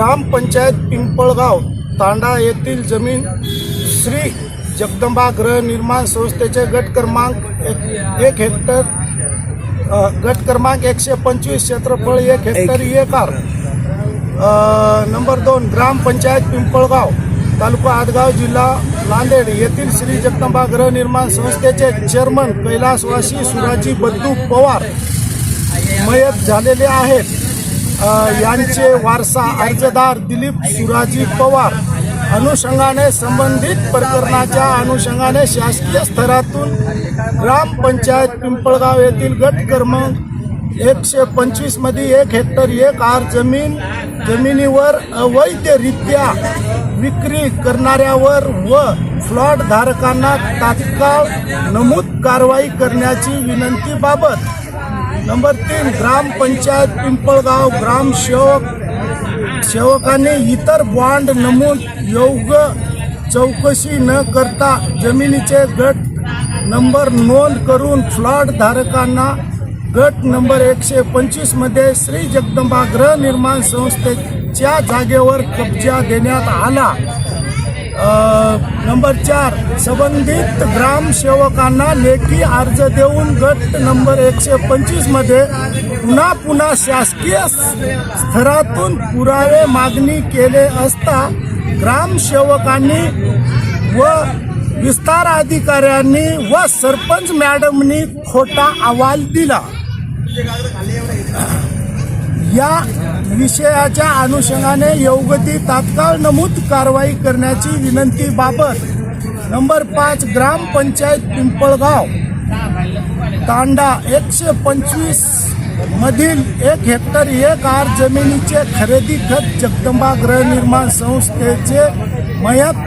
ग्रामपंचायत पिंपळगाव तांडा येथील जमीन श्री जगदंबा गृहनिर्माण संस्थेचे गट क्रमांक एक एक हेक्टर गट क्रमांक एकशे पंचवीस क्षेत्रफळ एक हेक्टर एकार अ, नंबर दोन ग्रामपंचायत पिंपळगाव तालुका आदगाव जिल्हा नांदेड येथील श्री जगदंबा गृहनिर्माण संस्थेचे चेअरमन कैलासवासी सुराजी बद्दू पवार मयत झालेले आहेत. यांचे वारसा अर्जदार दिलीप सुराजी पवार अनुषंगाने संबंधित प्रकरणाच्या अनुषंगाने शासकीय स्तरातून ग्रामपंचायत पिंपळगाव येथील गट क्रमांक एकशे पंचवीसमध्ये एक हेक्टर एक आर जमीन जमिनीवर अवैधरित्या विक्री करणाऱ्यावर व फ्लॉट धारकांना तात्काळ नमूद कारवाई करण्याची विनंतीबाबत नंबर तीन ग्रामपंचायत पिंपळगाव ग्रामसेवक सेवकाने इतर बॉन्ड नमूद योग्य चौकशी न करता जमिनीचे गट नंबर नोंद करून फ्लॉट धारकांना गट नंबर एकशे पंचवीसमध्ये श्री जगदंबा गृहनिर्माण संस्थेच्या जागेवर कब्जा देण्यात आला. नंबर चार संबंधित ग्रामसेवकांना लेखी अर्ज देऊन गट नंबर एकशे पंचवीसमध्ये पुन्हा पुन्हा शासकीय स्तरातून पुरावे मागणी केले असता ग्रामसेवकांनी व विस्तार अधिकाऱ्यांनी व सरपंच मॅडमनी खोटा अहवाल दिला. या विषयाच्या अनुषंगाने योगती तात्काळ नमूद कारवाई करण्याची विनंतीबाबत नंबर पाच ग्रामपंचायत पिंपळगाव तांडा एकशे पंचवीस मधील एक हेक्टर एक आर जमिनीचे खरेदी खत जगदंबा गृहनिर्माण संस्थेचे मयत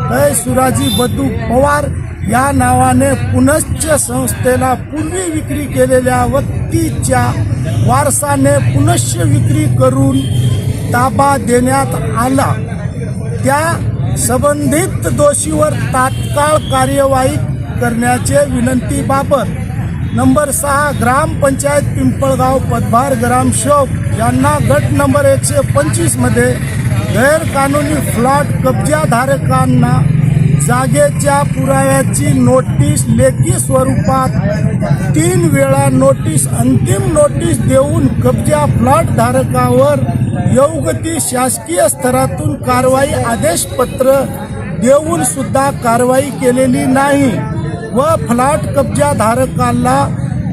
कै सुराजी बदू पवार या नावाने पुनश्च संस्थेला पूर्वी विक्री केलेल्या व्यक्तीच्या वारसाने पुनश्च विक्री करून ताबा देण्यात आला. त्या संबंधित दोषीवर तात्काळ कार्यवाही करण्याचे विनंतीबाबत नंबर सहा ग्रामपंचायत पिंपळगाव पदभार ग्रामसेवक यांना गट नंबर एकशे पंचवीसमध्ये गैरकानूनी फ्लॉट कब्जाधारकांना जागेच्या पुराव्याची नोटीस लेखी स्वरूपात तीन वेळा नोटीस अंतिम नोटीस देऊन कब्जा फ्लॉट धारकावर योग्य ती शासकीय स्तरातून कारवाई आदेशपत्र देऊन सुद्धा कारवाई केलेली नाही. व फ्लॅट कब्जाधारकाला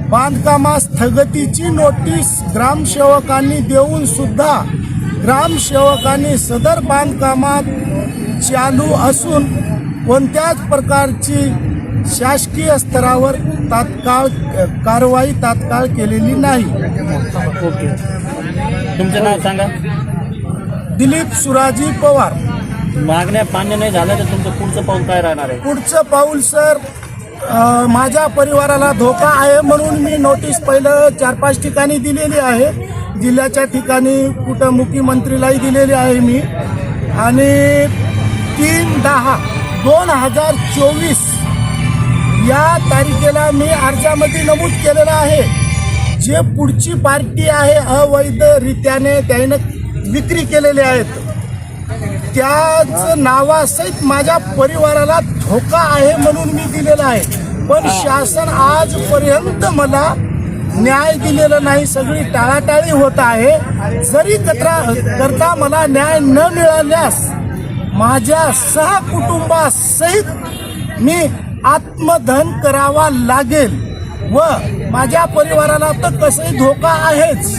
बांधकामास स्थगितीची नोटीस ग्रामसेवकांनी देऊन सुद्धा ग्रामसेवकांनी सदर बांधकामात चालू असून कोणत्याच प्रकारची शासकीय स्तरावर तात्काळ कारवाई तात्काळ केलेली नाही. ओके. तुमचं नाव सांगा. दिलीप सुराजी पवार. मागण्या मान्य नाही झाल्या तर तुमचं पुढचं पाऊल काय राहणार आहे? पुढचं पाऊल सर माझ्या परिवाराला धोका आहे म्हणून मी नोटीस पहिलं चार पाच ठिकाणी दिलेली आहे. जिल्ह्याच्या ठिकाणी कुठं मुख्यमंत्रीलाही दिलेली आहे मी. आणि तीन दहा दोन हजार चोवीस या तारखेला मी अर्जामध्ये नमूद केलेलं आहे. जे पुढची पार्टी आहे अवैधरित्याने त्यानं विक्री केलेले आहेत. त्याच नावासहित माझ्या परिवाराला धोका आहे म्हणून मी दिलेला आहे. पण शासन आजपर्यंत मला न्याय दिलेला नाही. सगळी टाळाटाळी होत आहे. जरी कत्रा करता मला न्याय न मिळाल्यास माझ्या सहकुटुंबासहित मी आत्मधन करावा लागेल व माझ्या परिवाराला तर कसंही धोका आहेच.